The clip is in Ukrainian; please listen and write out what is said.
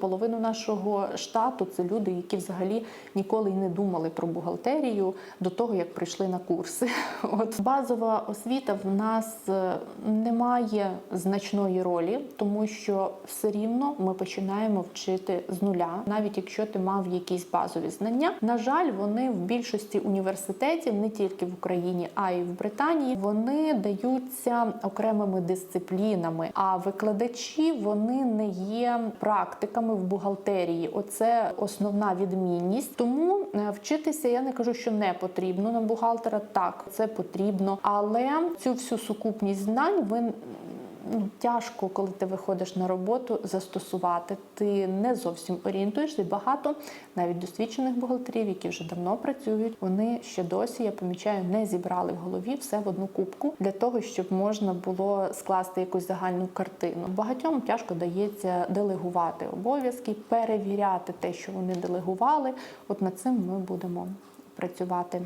Половину нашого штату це люди, які взагалі ніколи й не думали про бухгалтерію до того, як прийшли на курси. От базова освіта в нас е, не має значної ролі, тому що все рівно ми починаємо вчити з нуля, навіть якщо ти мав якісь базові знання. На жаль, вони в більшості університетів, не тільки в Україні, а й в Британії, вони даються окремими дисциплінами. А викладачі вони не є практиками в бухгалтерії. Оце основна відмінність. Тому е, вчитися я не кажу, що не потрібно на бухгалтера. Так, це потрібно, але цю всю сукупність знань ви ну, тяжко, коли ти виходиш на роботу, застосувати. Ти не зовсім орієнтуєшся. Багато навіть досвідчених бухгалтерів, які вже давно працюють, вони ще досі, я помічаю, не зібрали в голові все в одну кубку для того, щоб можна було скласти якусь загальну картину. Багатьом тяжко дається делегувати обов'язки, перевіряти те, що вони делегували. От над цим ми будемо працювати.